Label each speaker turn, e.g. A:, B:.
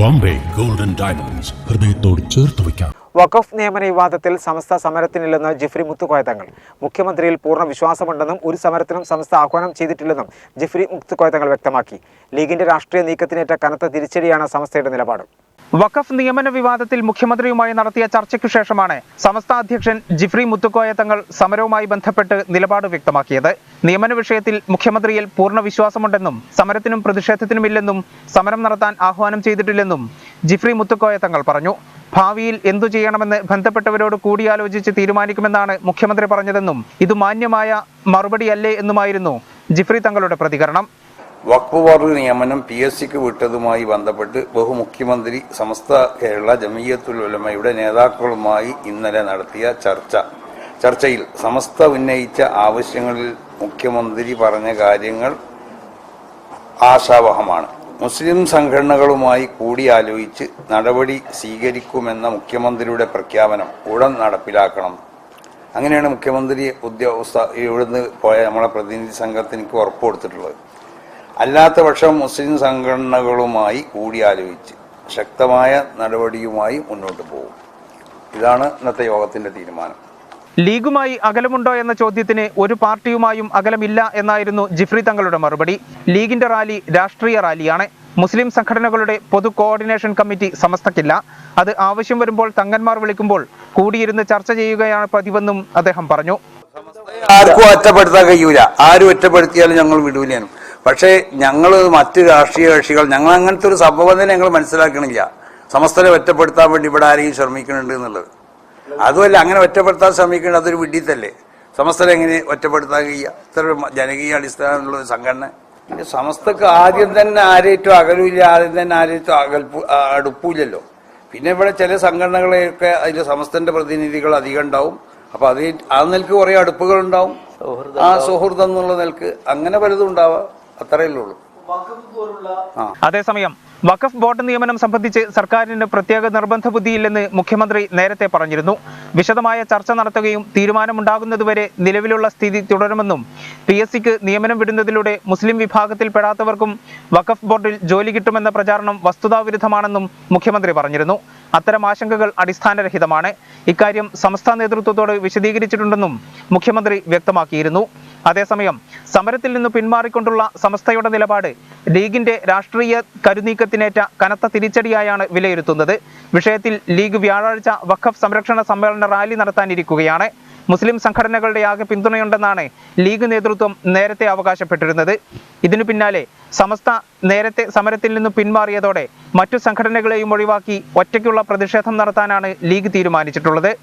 A: Bombay. Golden diamonds ഹൃദയത്തോട് ചേർത്ത് വയ്ക്കാം.
B: വഖഫ് നിയമന വിവാദത്തിൽ സമസ്ത സമരത്തിനില്ലെന്ന് ജിഫ്രി മുത്തുക്കോയ തങ്ങൾ മുഖ്യമന്ത്രിയിൽ പൂർണ വിശ്വാസമുണ്ടെന്നും ഒരു സമരത്തിനും സമസ്ത ആഹ്വാനം ചെയ്തിട്ടില്ലെന്നും ജിഫ്രി മുത്തുക്കോയ തങ്ങൾ വ്യക്തമാക്കി. ലീഗിന്റെ രാഷ്ട്രീയ നീക്കത്തിനേറ്റ കനത്ത തിരിച്ചടിയാണ് സമസ്തയുടെ നിലപാട്.
C: വഖഫ് നിയമന വിവാദത്തിൽ മുഖ്യമന്ത്രിയുമായി നടത്തിയ ചർച്ചയ്ക്കു ശേഷമാണ് സമസ്ത അധ്യക്ഷൻ ജിഫ്രി മുത്തുക്കോയ തങ്ങൾ സമരവുമായി ബന്ധപ്പെട്ട് നിലപാട് വ്യക്തമാക്കിയത്. നിയമന വിഷയത്തിൽ മുഖ്യമന്ത്രിയിൽ പൂർണ വിശ്വാസമുണ്ടെന്നും സമരത്തിനും പ്രതിഷേധത്തിനുമില്ലെന്നും സമരം നടത്താൻ ആഹ്വാനം ചെയ്തിട്ടില്ലെന്നും ജിഫ്രി മുത്തുക്കോയ തങ്ങൾ പറഞ്ഞു. ഭാവിയിൽ എന്തു ചെയ്യണമെന്ന് ബന്ധപ്പെട്ടവരോട് കൂടിയാലോചിച്ച് തീരുമാനിക്കുമെന്നാണ് മുഖ്യമന്ത്രി പറഞ്ഞതെന്നും ഇത് മാന്യമായ മറുപടിയല്ലേ എന്നുമായിരുന്നു ജിഫ്രി തങ്ങളുടെ പ്രതികരണം.
D: വഖഫ് നിയമനം പി എസ് സിക്ക് വിട്ടതുമായി ബന്ധപ്പെട്ട് ബഹുമുഖ്യമന്ത്രി സമസ്ത കേരള ജമീയത്തുൽ ഉലമയുടെ നേതാക്കളുമായി ഇന്നലെ നടത്തിയ ചർച്ച. ചർച്ചയിൽ സമസ്ത ഉന്നയിച്ച ആവശ്യങ്ങളിൽ മുഖ്യമന്ത്രി പറഞ്ഞ കാര്യങ്ങൾ ആശാവഹമാണ്. മുസ്ലിം സംഘടനകളുമായി കൂടിയാലോചിച്ച് നടപടി സ്വീകരിക്കുമെന്ന മുഖ്യമന്ത്രിയുടെ പ്രഖ്യാപനം ഉടൻ നടപ്പിലാക്കണം. അങ്ങനെയാണ് മുഖ്യമന്ത്രി ഉദ്യോഗസ്ഥ ഇവിടുന്ന് പോയ നമ്മളെ പ്രതിനിധി സംഘത്തിന് ഉറപ്പ് കൊടുത്തിട്ടുള്ളത്. അല്ലാത്ത പക്ഷം മുസ്ലിം സംഘടനകളുമായി കൂടിയാലോചിച്ച് ശക്തമായ നടപടിയുമായി മുന്നോട്ട് പോകും. ഇതാണ് ഇന്നത്തെ യോഗത്തിന്റെ തീരുമാനം.
C: ലീഗുമായി അകലമുണ്ടോ എന്ന ചോദ്യത്തിന് ഒരു പാർട്ടിയുമായും അകലമില്ല എന്നായിരുന്നു ജിഫ്രി തങ്ങളുടെ മറുപടി. ലീഗിന്റെ റാലി രാഷ്ട്രീയ റാലിയാണ്. മുസ്ലിം സംഘടനകളുടെ പൊതു കോർഡിനേഷൻ കമ്മിറ്റി സമസ്തക്കില്ല. അത് ആവശ്യം വരുമ്പോൾ തങ്ങന്മാർ വിളിക്കുമ്പോൾ കൂടിയിരുന്ന് ചർച്ച ചെയ്യുകയാണ് പതിവെന്നും അദ്ദേഹം പറഞ്ഞു.
D: ആർക്കും ഒറ്റപ്പെടുത്താൻ കഴിയൂല. ആരും ഒറ്റപ്പെടുത്തിയാലും ഞങ്ങൾ വിടൂലേനും. പക്ഷേ ഞങ്ങൾ മറ്റ് രാഷ്ട്രീയ കക്ഷികൾ ഞങ്ങൾ അങ്ങനത്തെ ഒരു സംഭവം തന്നെ ഞങ്ങൾ മനസ്സിലാക്കണില്ല. സമസ്തനെ ഒറ്റപ്പെടുത്താൻ വേണ്ടി ഇവിടെ ആരെയും ശ്രമിക്കുന്നുണ്ട് എന്നുള്ളത്. അതുമല്ല അങ്ങനെ ഒറ്റപ്പെടുത്താൻ ശ്രമിക്കുന്നത് അതൊരു വിഡ്ഢിത്തല്ലേ? സമസ്തനെ എങ്ങനെ ഒറ്റപ്പെടുത്താൻ കഴിയുക? ഇത്ര ഒരു ജനകീയ അടിസ്ഥാനമുള്ള ഒരു സംഘടന. പിന്നെ സമസ്തക്ക് ആദ്യം തന്നെ ആരേറ്റവും അകലില്ല ആദ്യം തന്നെ ആരേറ്റവും അകൽപ്പു അടുപ്പില്ലല്ലോ പിന്നെ ഇവിടെ ചില സംഘടനകളെയൊക്കെ അതിൽ സമസ്തന്റെ പ്രതിനിധികൾ അധികം ഉണ്ടാവും. അപ്പൊ അത് ആ നിലയ്ക്ക് കുറെ അടുപ്പുകൾ ഉണ്ടാവും ആ സുഹൃതം എന്നുള്ള നിലയ്ക്ക് അങ്ങനെ പലതും ഉണ്ടാവാം. അത്രയല്ലേ ഉള്ളൂ.
C: അതേസമയം വഖഫ് ബോർഡ് നിയമനം സംബന്ധിച്ച് സർക്കാരിന് പ്രത്യേക നിർബന്ധ ബുദ്ധിയില്ലെന്ന് മുഖ്യമന്ത്രി നേരത്തെ പറഞ്ഞിരുന്നു. വിശദമായ ചർച്ച നടത്തുകയും തീരുമാനമുണ്ടാകുന്നതുവരെ നിലവിലുള്ള സ്ഥിതി തുടരുമെന്നും പി എസ് സിക്ക് നിയമനം വിടുന്നതിലൂടെ മുസ്ലിം വിഭാഗത്തിൽപ്പെടാത്തവർക്കും വഖഫ് ബോർഡിൽ ജോലി കിട്ടുമെന്ന പ്രചാരണം വസ്തുതാവിരുദ്ധമാണെന്നും മുഖ്യമന്ത്രി പറഞ്ഞിരുന്നു. അത്തരം ആശങ്കകൾ അടിസ്ഥാനരഹിതമാണ്. ഇക്കാര്യം സംസ്ഥാന നേതൃത്വത്തോട് വിശദീകരിച്ചിട്ടുണ്ടെന്നും മുഖ്യമന്ത്രി വ്യക്തമാക്കിയിരുന്നു. അതേസമയം സമരത്തിൽ നിന്ന് പിന്മാറിക്കൊണ്ടുള്ള സമസ്തയുടെ നിലപാട് ലീഗിന്റെ രാഷ്ട്രീയ കരുനീക്കത്തിനേറ്റ കനത്ത തിരിച്ചടിയായാണ് വിലയിരുത്തുന്നത്. വിഷയത്തിൽ ലീഗ് വ്യാഴാഴ്ച വഖഫ് സംരക്ഷണ സമ്മേളന റാലി നടത്താനിരിക്കുകയാണ്. മുസ്ലിം സംഘടനകളുടെ ആകെ പിന്തുണയുണ്ടെന്നാണ് ലീഗ് നേതൃത്വം നേരത്തെ അവകാശപ്പെട്ടിരുന്നത്. ഇതിനു പിന്നാലെ സമസ്ത നേരത്തെ സമരത്തിൽ നിന്ന് പിന്മാറിയതോടെ മറ്റു സംഘടനകളെയും ഒഴിവാക്കി ഒറ്റയ്ക്കുള്ള പ്രതിഷേധം നടത്താനാണ് ലീഗ് തീരുമാനിച്ചിട്ടുള്ളത്.